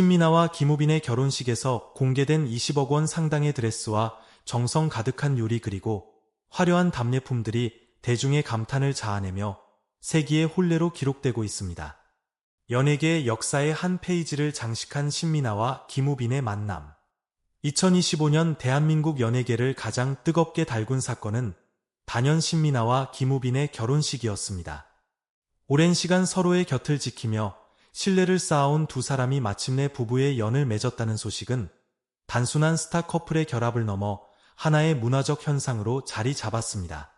신민아와 김우빈의 결혼식에서 공개된 20억 원 상당의 드레스와 정성 가득한 요리 그리고 화려한 답례품들이 대중의 감탄을 자아내며 세기의 혼례로 기록되고 있습니다. 연예계의 역사의 한 페이지를 장식한 신민아와 김우빈의 만남. 2025년 대한민국 연예계를 가장 뜨겁게 달군 사건은 단연 신민아와 김우빈의 결혼식이었습니다. 오랜 시간 서로의 곁을 지키며 신뢰를 쌓아온 두 사람이 마침내 부부의 연을 맺었다는 소식은 단순한 스타 커플의 결합을 넘어 하나의 문화적 현상으로 자리 잡았습니다.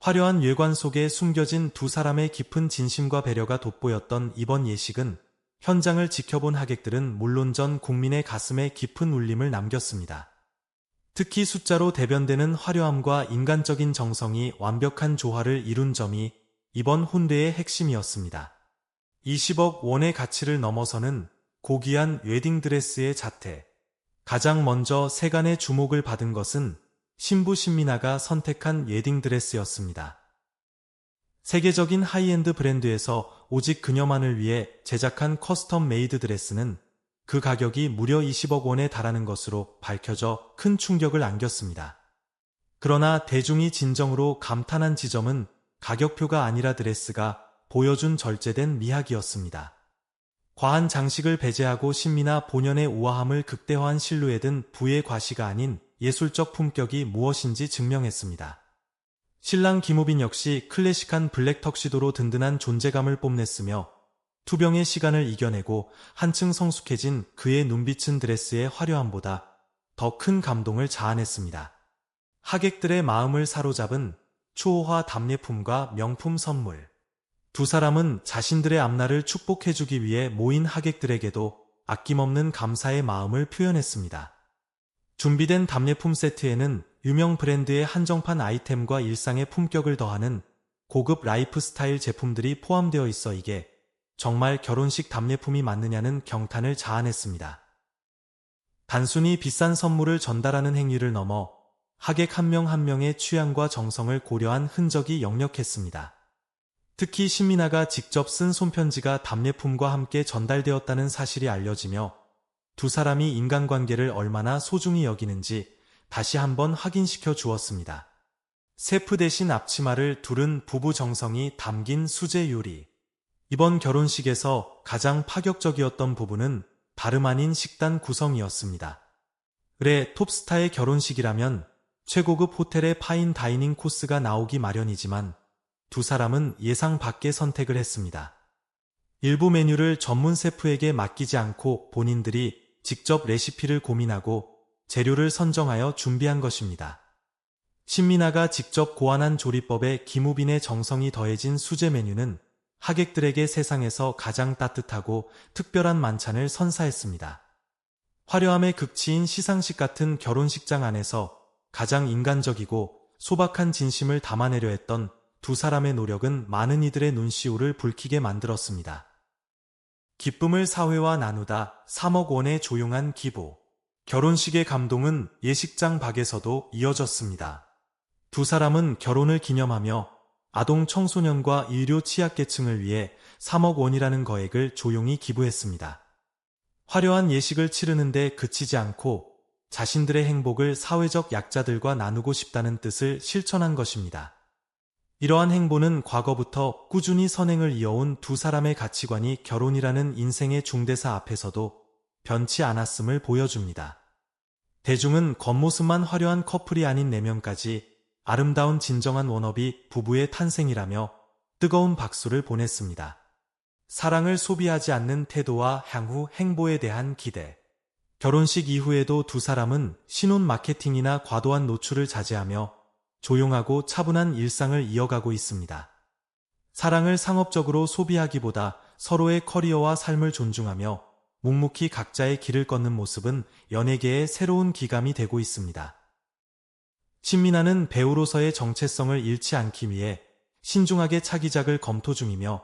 화려한 외관 속에 숨겨진 두 사람의 깊은 진심과 배려가 돋보였던 이번 예식은 현장을 지켜본 하객들은 물론 전 국민의 가슴에 깊은 울림을 남겼습니다. 특히 숫자로 대변되는 화려함과 인간적인 정성이 완벽한 조화를 이룬 점이 이번 혼례의 핵심이었습니다. 20억 원의 가치를 넘어서는 고귀한 웨딩드레스의 자태. 가장 먼저 세간의 주목을 받은 것은 신부 신민아가 선택한 웨딩드레스였습니다. 세계적인 하이엔드 브랜드에서 오직 그녀만을 위해 제작한 커스텀 메이드 드레스는 그 가격이 무려 20억 원에 달하는 것으로 밝혀져 큰 충격을 안겼습니다. 그러나 대중이 진정으로 감탄한 지점은 가격표가 아니라 드레스가 보여준 절제된 미학이었습니다. 과한 장식을 배제하고 신미나 본연의 우아함을 극대화한 실루엣은 부의 과시가 아닌 예술적 품격이 무엇인지 증명했습니다. 신랑 김우빈 역시 클래식한 블랙 턱시도로 든든한 존재감을 뽐냈으며 투병의 시간을 이겨내고 한층 성숙해진 그의 눈빛은 드레스의 화려함보다 더 큰 감동을 자아냈습니다. 하객들의 마음을 사로잡은 초호화 답례품과 명품 선물. 두 사람은 자신들의 앞날을 축복해주기 위해 모인 하객들에게도 아낌없는 감사의 마음을 표현했습니다. 준비된 답례품 세트에는 유명 브랜드의 한정판 아이템과 일상의 품격을 더하는 고급 라이프스타일 제품들이 포함되어 있어 이게 정말 결혼식 답례품이 맞느냐는 경탄을 자아냈습니다. 단순히 비싼 선물을 전달하는 행위를 넘어 하객 한 명한 한 명의 취향과 정성을 고려한 흔적이 역력했습니다. 특히 신민아가 직접 쓴 손편지가 답례품과 함께 전달되었다는 사실이 알려지며 두 사람이 인간관계를 얼마나 소중히 여기는지 다시 한번 확인시켜 주었습니다. 세프 대신 앞치마를 두른 부부 정성이 담긴 수제 요리. 이번 결혼식에서 가장 파격적이었던 부분은 다름 아닌 식단 구성이었습니다. 그래 톱스타의 결혼식이라면 최고급 호텔의 파인 다이닝 코스가 나오기 마련이지만 두 사람은 예상 밖의 선택을 했습니다. 일부 메뉴를 전문 셰프에게 맡기지 않고 본인들이 직접 레시피를 고민하고 재료를 선정하여 준비한 것입니다. 신민아가 직접 고안한 조리법에 김우빈의 정성이 더해진 수제 메뉴는 하객들에게 세상에서 가장 따뜻하고 특별한 만찬을 선사했습니다. 화려함의 극치인 시상식 같은 결혼식장 안에서 가장 인간적이고 소박한 진심을 담아내려 했던 두 사람의 노력은 많은 이들의 눈시울을 붉히게 만들었습니다. 기쁨을 사회와 나누다 3억 원의 조용한 기부. 결혼식의 감동은 예식장 밖에서도 이어졌습니다. 두 사람은 결혼을 기념하며 아동 청소년과 의료 취약계층을 위해 3억 원이라는 거액을 조용히 기부했습니다. 화려한 예식을 치르는데 그치지 않고 자신들의 행복을 사회적 약자들과 나누고 싶다는 뜻을 실천한 것입니다. 이러한 행보는 과거부터 꾸준히 선행을 이어온 두 사람의 가치관이 결혼이라는 인생의 중대사 앞에서도 변치 않았음을 보여줍니다. 대중은 겉모습만 화려한 커플이 아닌 내면까지 아름다운 진정한 원업이 부부의 탄생이라며 뜨거운 박수를 보냈습니다. 사랑을 소비하지 않는 태도와 향후 행보에 대한 기대. 결혼식 이후에도 두 사람은 신혼 마케팅이나 과도한 노출을 자제하며 조용하고 차분한 일상을 이어가고 있습니다. 사랑을 상업적으로 소비하기보다 서로의 커리어와 삶을 존중하며 묵묵히 각자의 길을 걷는 모습은 연예계의 새로운 기감이 되고 있습니다. 신민아는 배우로서의 정체성을 잃지 않기 위해 신중하게 차기작을 검토 중이며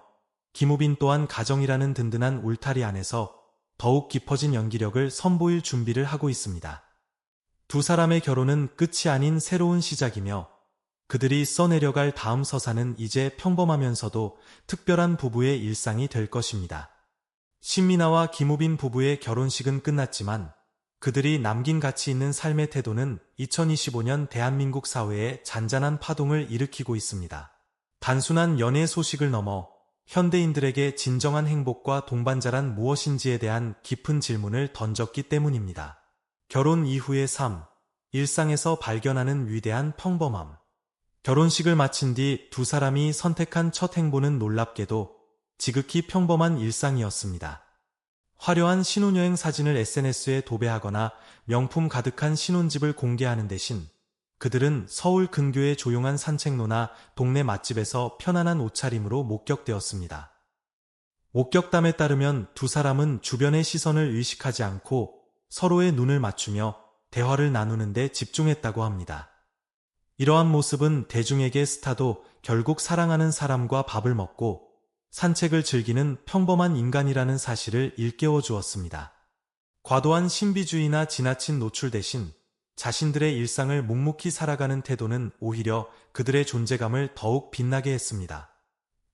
김우빈 또한 가정이라는 든든한 울타리 안에서 더욱 깊어진 연기력을 선보일 준비를 하고 있습니다. 두 사람의 결혼은 끝이 아닌 새로운 시작이며 그들이 써내려갈 다음 서사는 이제 평범하면서도 특별한 부부의 일상이 될 것입니다. 신민아와 김우빈 부부의 결혼식은 끝났지만 그들이 남긴 가치 있는 삶의 태도는 2025년 대한민국 사회에 잔잔한 파동을 일으키고 있습니다. 단순한 연애 소식을 넘어 현대인들에게 진정한 행복과 동반자란 무엇인지에 대한 깊은 질문을 던졌기 때문입니다. 결혼 이후의 삶, 일상에서 발견하는 위대한 평범함. 결혼식을 마친 뒤 두 사람이 선택한 첫 행보는 놀랍게도 지극히 평범한 일상이었습니다. 화려한 신혼여행 사진을 SNS에 도배하거나 명품 가득한 신혼집을 공개하는 대신 그들은 서울 근교의 조용한 산책로나 동네 맛집에서 편안한 옷차림으로 목격되었습니다. 목격담에 따르면 두 사람은 주변의 시선을 의식하지 않고 서로의 눈을 맞추며 대화를 나누는데 집중했다고 합니다. 이러한 모습은 대중에게 스타도 결국 사랑하는 사람과 밥을 먹고 산책을 즐기는 평범한 인간이라는 사실을 일깨워 주었습니다. 과도한 신비주의나 지나친 노출 대신 자신들의 일상을 묵묵히 살아가는 태도는 오히려 그들의 존재감을 더욱 빛나게 했습니다.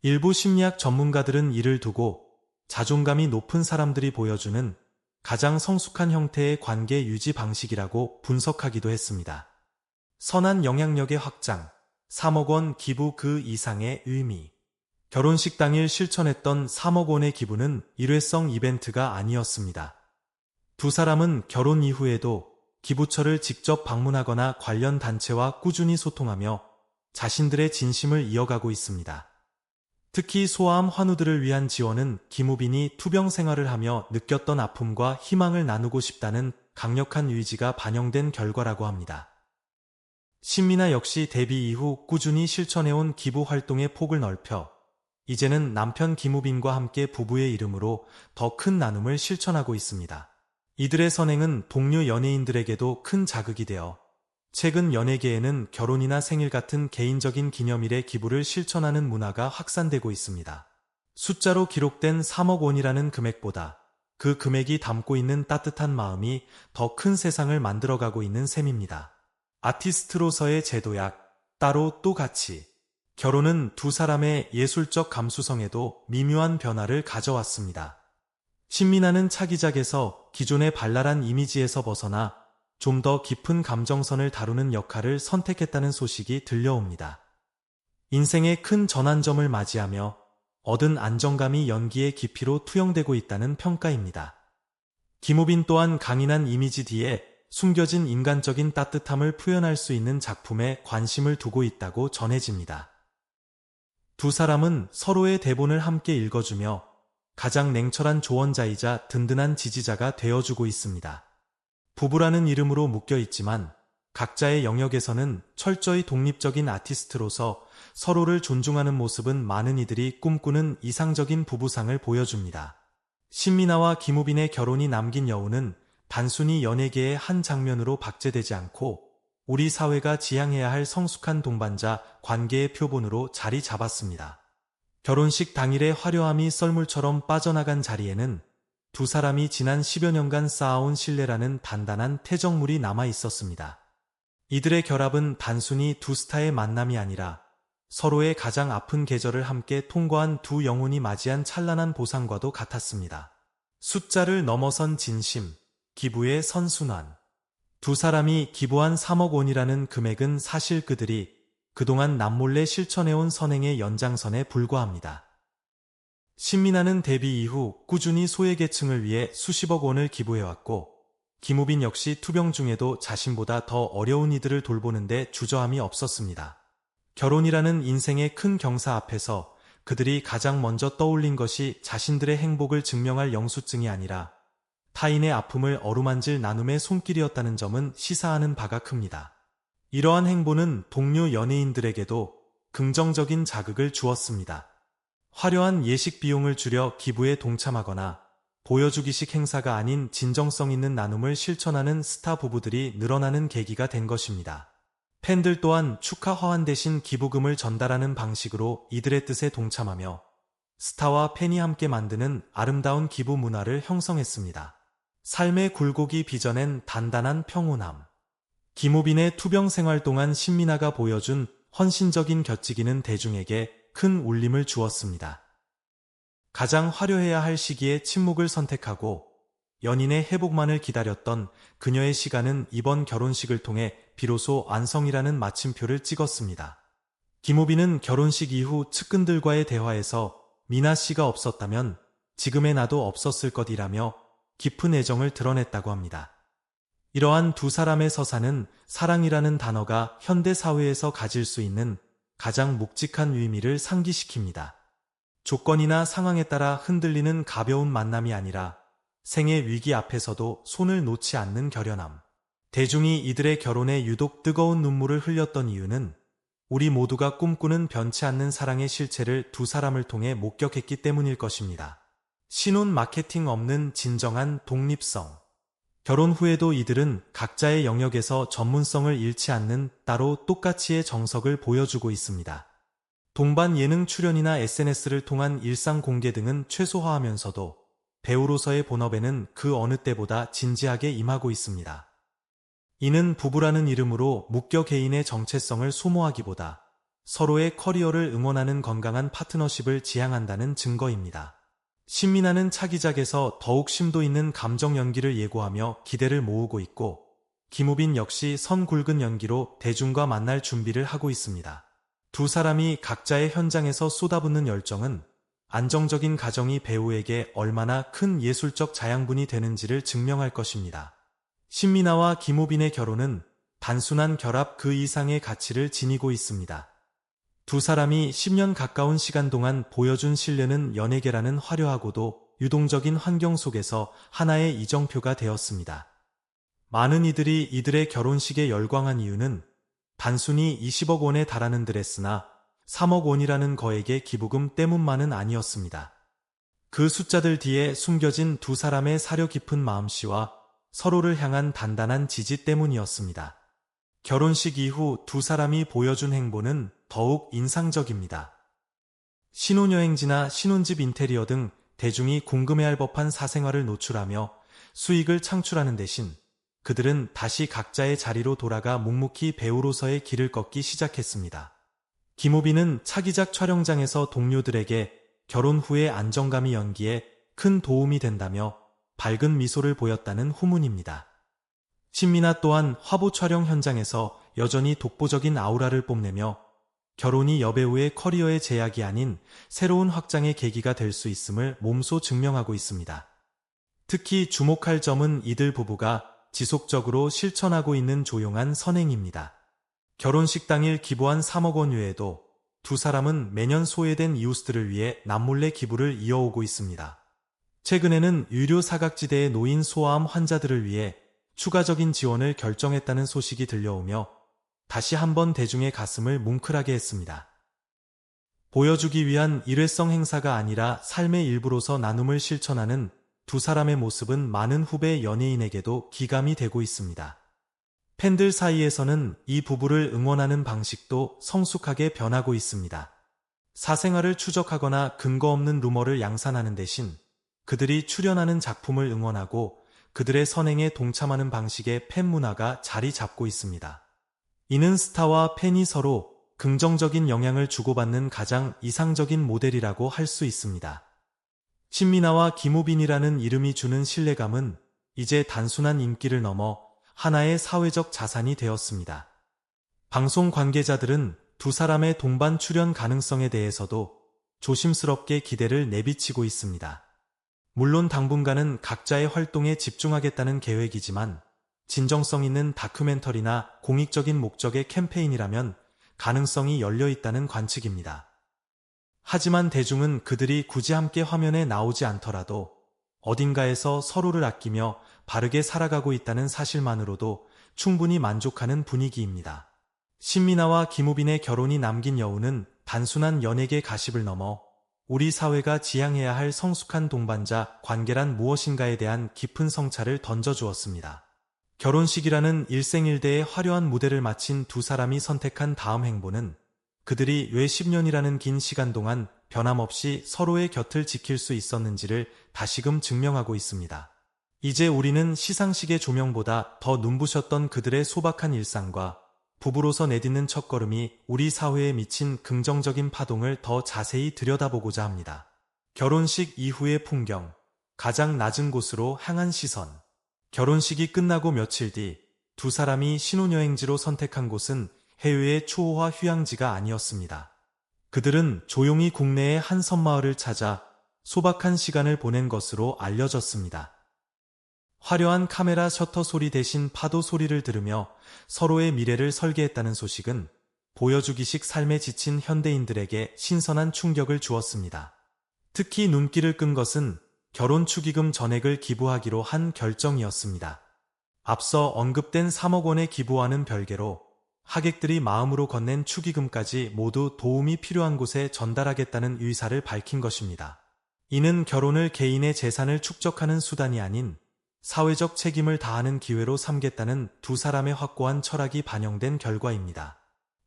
일부 심리학 전문가들은 이를 두고 자존감이 높은 사람들이 보여주는 가장 성숙한 형태의 관계 유지 방식이라고 분석하기도 했습니다. 선한 영향력의 확장, 3억 원 기부 그 이상의 의미. 결혼식 당일 실천했던 3억 원의 기부는 일회성 이벤트가 아니었습니다. 두 사람은 결혼 이후에도 기부처를 직접 방문하거나 관련 단체와 꾸준히 소통하며 자신들의 진심을 이어가고 있습니다. 특히 소아암 환우들을 위한 지원은 김우빈이 투병 생활을 하며 느꼈던 아픔과 희망을 나누고 싶다는 강력한 의지가 반영된 결과라고 합니다. 신민아 역시 데뷔 이후 꾸준히 실천해온 기부 활동의 폭을 넓혀 이제는 남편 김우빈과 함께 부부의 이름으로 더 큰 나눔을 실천하고 있습니다. 이들의 선행은 동료 연예인들에게도 큰 자극이 되어 최근 연예계에는 결혼이나 생일 같은 개인적인 기념일에 기부를 실천하는 문화가 확산되고 있습니다. 숫자로 기록된 3억 원이라는 금액보다 그 금액이 담고 있는 따뜻한 마음이 더 큰 세상을 만들어가고 있는 셈입니다. 아티스트로서의 제도약, 따로 또 같이. 결혼은 두 사람의 예술적 감수성에도 미묘한 변화를 가져왔습니다. 신민아는 차기작에서 기존의 발랄한 이미지에서 벗어나 좀 더 깊은 감정선을 다루는 역할을 선택했다는 소식이 들려옵니다. 인생의 큰 전환점을 맞이하며 얻은 안정감이 연기의 깊이로 투영되고 있다는 평가입니다. 김우빈 또한 강인한 이미지 뒤에 숨겨진 인간적인 따뜻함을 표현할 수 있는 작품에 관심을 두고 있다고 전해집니다. 두 사람은 서로의 대본을 함께 읽어주며 가장 냉철한 조언자이자 든든한 지지자가 되어주고 있습니다. 부부라는 이름으로 묶여 있지만 각자의 영역에서는 철저히 독립적인 아티스트로서 서로를 존중하는 모습은 많은 이들이 꿈꾸는 이상적인 부부상을 보여줍니다. 신민아와 김우빈의 결혼이 남긴 여우는 단순히 연예계의 한 장면으로 박제되지 않고 우리 사회가 지향해야 할 성숙한 동반자 관계의 표본으로 자리 잡았습니다. 결혼식 당일의 화려함이 썰물처럼 빠져나간 자리에는 두 사람이 지난 10여 년간 쌓아온 신뢰라는 단단한 태정물이 남아 있었습니다. 이들의 결합은 단순히 두 스타의 만남이 아니라 서로의 가장 아픈 계절을 함께 통과한 두 영혼이 맞이한 찬란한 보상과도 같았습니다. 숫자를 넘어선 진심, 기부의 선순환. 두 사람이 기부한 3억 원이라는 금액은 사실 그들이 그동안 남몰래 실천해온 선행의 연장선에 불과합니다. 신민아는 데뷔 이후 꾸준히 소외계층을 위해 수십억 원을 기부해왔고 김우빈 역시 투병 중에도 자신보다 더 어려운 이들을 돌보는데 주저함이 없었습니다. 결혼이라는 인생의 큰 경사 앞에서 그들이 가장 먼저 떠올린 것이 자신들의 행복을 증명할 영수증이 아니라 타인의 아픔을 어루만질 나눔의 손길이었다는 점은 시사하는 바가 큽니다. 이러한 행보는 동료 연예인들에게도 긍정적인 자극을 주었습니다. 화려한 예식 비용을 줄여 기부에 동참하거나 보여주기식 행사가 아닌 진정성 있는 나눔을 실천하는 스타 부부들이 늘어나는 계기가 된 것입니다. 팬들 또한 축하 화환 대신 기부금을 전달하는 방식으로 이들의 뜻에 동참하며 스타와 팬이 함께 만드는 아름다운 기부 문화를 형성했습니다. 삶의 굴곡이 빚어낸 단단한 평온함. 김우빈의 투병 생활 동안 신민아가 보여준 헌신적인 곁지기는 대중에게 큰 울림을 주었습니다. 가장 화려해야 할 시기에 침묵을 선택하고 연인의 회복만을 기다렸던 그녀의 시간은 이번 결혼식을 통해 비로소 완성이라는 마침표를 찍었습니다. 김우빈은 결혼식 이후 측근들과의 대화에서 미나 씨가 없었다면 지금의 나도 없었을 것이라며 깊은 애정을 드러냈다고 합니다. 이러한 두 사람의 서사는 사랑이라는 단어가 현대 사회에서 가질 수 있는 가장 묵직한 의미를 상기시킵니다. 조건이나 상황에 따라 흔들리는 가벼운 만남이 아니라 생의 위기 앞에서도 손을 놓지 않는 결연함. 대중이 이들의 결혼에 유독 뜨거운 눈물을 흘렸던 이유는 우리 모두가 꿈꾸는 변치 않는 사랑의 실체를 두 사람을 통해 목격했기 때문일 것입니다. 신혼 마케팅 없는 진정한 독립성. 결혼 후에도 이들은 각자의 영역에서 전문성을 잃지 않는 따로 똑같이의 정석을 보여주고 있습니다. 동반 예능 출연이나 SNS를 통한 일상 공개 등은 최소화하면서도 배우로서의 본업에는 그 어느 때보다 진지하게 임하고 있습니다. 이는 부부라는 이름으로 묶여 개인의 정체성을 소모하기보다 서로의 커리어를 응원하는 건강한 파트너십을 지향한다는 증거입니다. 신민아는 차기작에서 더욱 심도 있는 감정 연기를 예고하며 기대를 모으고 있고 김우빈 역시 선 굵은 연기로 대중과 만날 준비를 하고 있습니다. 두 사람이 각자의 현장에서 쏟아붓는 열정은 안정적인 가정이 배우에게 얼마나 큰 예술적 자양분이 되는지를 증명할 것입니다. 신민아와 김우빈의 결혼은 단순한 결합 그 이상의 가치를 지니고 있습니다. 두 사람이 10년 가까운 시간 동안 보여준 신뢰는 연예계라는 화려하고도 유동적인 환경 속에서 하나의 이정표가 되었습니다. 많은 이들이 이들의 결혼식에 열광한 이유는 단순히 20억 원에 달하는 드레스나 3억 원이라는 거액의 기부금 때문만은 아니었습니다. 그 숫자들 뒤에 숨겨진 두 사람의 사려 깊은 마음씨와 서로를 향한 단단한 지지 때문이었습니다. 결혼식 이후 두 사람이 보여준 행보는 더욱 인상적입니다. 신혼여행지나 신혼집 인테리어 등 대중이 궁금해할 법한 사생활을 노출하며 수익을 창출하는 대신 그들은 다시 각자의 자리로 돌아가 묵묵히 배우로서의 길을 걷기 시작했습니다. 김우빈은 차기작 촬영장에서 동료들에게 결혼 후의 안정감이 연기에 큰 도움이 된다며 밝은 미소를 보였다는 후문입니다. 신민아 또한 화보 촬영 현장에서 여전히 독보적인 아우라를 뽐내며 결혼이 여배우의 커리어의 제약이 아닌 새로운 확장의 계기가 될 수 있음을 몸소 증명하고 있습니다. 특히 주목할 점은 이들 부부가 지속적으로 실천하고 있는 조용한 선행입니다. 결혼식 당일 기부한 3억 원 외에도 두 사람은 매년 소외된 이웃들을 위해 남몰래 기부를 이어오고 있습니다. 최근에는 유료 사각지대에 놓인 소아암 환자들을 위해 추가적인 지원을 결정했다는 소식이 들려오며 다시 한번 대중의 가슴을 뭉클하게 했습니다. 보여주기 위한 일회성 행사가 아니라 삶의 일부로서 나눔을 실천하는 두 사람의 모습은 많은 후배 연예인에게도 기감이 되고 있습니다. 팬들 사이에서는 이 부부를 응원하는 방식도 성숙하게 변하고 있습니다. 사생활을 추적하거나 근거 없는 루머를 양산하는 대신 그들이 출연하는 작품을 응원하고 그들의 선행에 동참하는 방식의 팬 문화가 자리 잡고 있습니다. 이는 스타와 팬이 서로 긍정적인 영향을 주고받는 가장 이상적인 모델이라고 할 수 있습니다. 신민아와 김우빈이라는 이름이 주는 신뢰감은 이제 단순한 인기를 넘어 하나의 사회적 자산이 되었습니다. 방송 관계자들은 두 사람의 동반 출연 가능성에 대해서도 조심스럽게 기대를 내비치고 있습니다. 물론 당분간은 각자의 활동에 집중하겠다는 계획이지만 진정성 있는 다큐멘터리나 공익적인 목적의 캠페인이라면 가능성이 열려 있다는 관측입니다. 하지만 대중은 그들이 굳이 함께 화면에 나오지 않더라도 어딘가에서 서로를 아끼며 바르게 살아가고 있다는 사실만으로도 충분히 만족하는 분위기입니다. 신민아와 김우빈의 결혼이 남긴 여우는 단순한 연예계 가십을 넘어 우리 사회가 지향해야 할 성숙한 동반자 관계란 무엇인가에 대한 깊은 성찰을 던져주었습니다. 결혼식이라는 일생일대의 화려한 무대를 마친 두 사람이 선택한 다음 행보는 그들이 왜 10년이라는 긴 시간 동안 변함없이 서로의 곁을 지킬 수 있었는지를 다시금 증명하고 있습니다. 이제 우리는 시상식의 조명보다 더 눈부셨던 그들의 소박한 일상과 부부로서 내딛는 첫걸음이 우리 사회에 미친 긍정적인 파동을 더 자세히 들여다보고자 합니다. 결혼식 이후의 풍경, 가장 낮은 곳으로 향한 시선. 결혼식이 끝나고 며칠 뒤 두 사람이 신혼여행지로 선택한 곳은 해외의 초호화 휴양지가 아니었습니다. 그들은 조용히 국내의 한 섬마을을 찾아 소박한 시간을 보낸 것으로 알려졌습니다. 화려한 카메라 셔터 소리 대신 파도 소리를 들으며 서로의 미래를 설계했다는 소식은 보여주기식 삶에 지친 현대인들에게 신선한 충격을 주었습니다. 특히 눈길을 끈 것은 결혼 축의금 전액을 기부하기로 한 결정이었습니다. 앞서 언급된 3억 원의 기부와는 별개로 하객들이 마음으로 건넨 축의금까지 모두 도움이 필요한 곳에 전달하겠다는 의사를 밝힌 것입니다. 이는 결혼을 개인의 재산을 축적하는 수단이 아닌 사회적 책임을 다하는 기회로 삼겠다는 두 사람의 확고한 철학이 반영된 결과입니다.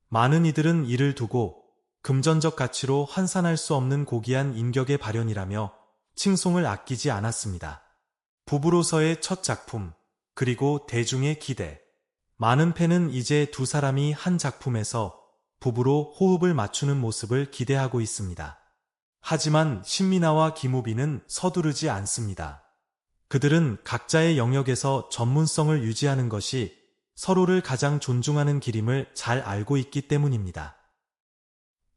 많은 이들은 이를 두고 금전적 가치로 환산할 수 없는 고귀한 인격의 발현이라며 칭송을 아끼지 않았습니다. 부부로서의 첫 작품, 그리고 대중의 기대. 많은 팬은 이제 두 사람이 한 작품에서 부부로 호흡을 맞추는 모습을 기대하고 있습니다. 하지만 신민아와 김우빈은 서두르지 않습니다. 그들은 각자의 영역에서 전문성을 유지하는 것이 서로를 가장 존중하는 길임을 잘 알고 있기 때문입니다.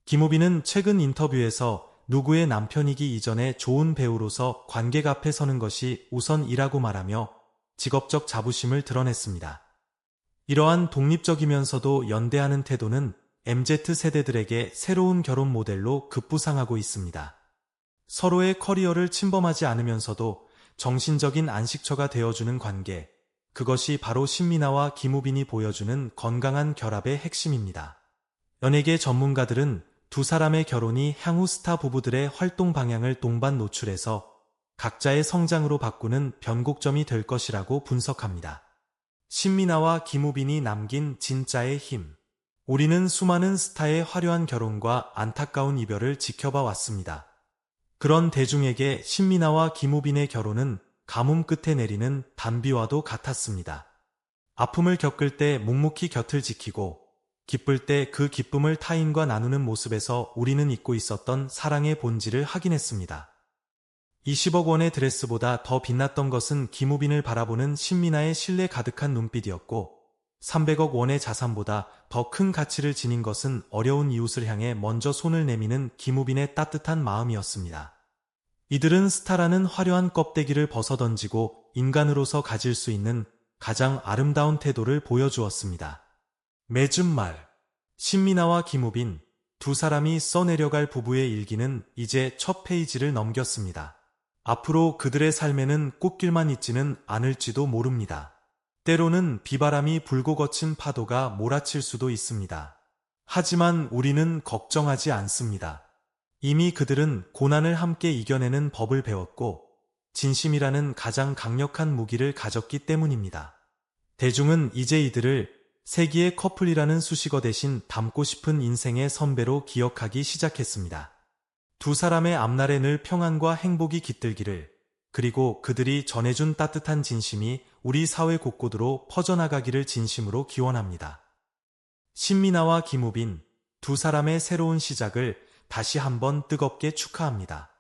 김우빈은 최근 인터뷰에서 누구의 남편이기 이전에 좋은 배우로서 관객 앞에 서는 것이 우선이라고 말하며 직업적 자부심을 드러냈습니다. 이러한 독립적이면서도 연대하는 태도는 MZ세대들에게 새로운 결혼 모델로 급부상하고 있습니다. 서로의 커리어를 침범하지 않으면서도 정신적인 안식처가 되어주는 관계, 그것이 바로 신민아와 김우빈이 보여주는 건강한 결합의 핵심입니다. 연예계 전문가들은 두 사람의 결혼이 향후 스타 부부들의 활동 방향을 동반 노출해서 각자의 성장으로 바꾸는 변곡점이 될 것이라고 분석합니다. 신민아와 김우빈이 남긴 진짜의 힘. 우리는 수많은 스타의 화려한 결혼과 안타까운 이별을 지켜봐 왔습니다. 그런 대중에게 신민아와 김우빈의 결혼은 가뭄 끝에 내리는 단비와도 같았습니다. 아픔을 겪을 때 묵묵히 곁을 지키고 기쁠 때 그 기쁨을 타인과 나누는 모습에서 우리는 잊고 있었던 사랑의 본질을 확인했습니다. 20억 원의 드레스보다 더 빛났던 것은 김우빈을 바라보는 신민아의 신뢰 가득한 눈빛이었고 300억 원의 자산보다 더 큰 가치를 지닌 것은 어려운 이웃을 향해 먼저 손을 내미는 김우빈의 따뜻한 마음이었습니다. 이들은 스타라는 화려한 껍데기를 벗어던지고 인간으로서 가질 수 있는 가장 아름다운 태도를 보여주었습니다. 매준 말 신민아와 김우빈 두 사람이 써내려갈 부부의 일기는 이제 첫 페이지를 넘겼습니다. 앞으로 그들의 삶에는 꽃길만 있지는 않을지도 모릅니다. 때로는 비바람이 불고 거친 파도가 몰아칠 수도 있습니다. 하지만 우리는 걱정하지 않습니다. 이미 그들은 고난을 함께 이겨내는 법을 배웠고 진심이라는 가장 강력한 무기를 가졌기 때문입니다. 대중은 이제 이들을 세기의 커플이라는 수식어 대신 닮고 싶은 인생의 선배로 기억하기 시작했습니다. 두 사람의 앞날에 늘 평안과 행복이 깃들기를 그리고 그들이 전해준 따뜻한 진심이 우리 사회 곳곳으로 퍼져나가기를 진심으로 기원합니다. 신민아와 김우빈 두 사람의 새로운 시작을 다시 한번 뜨겁게 축하합니다.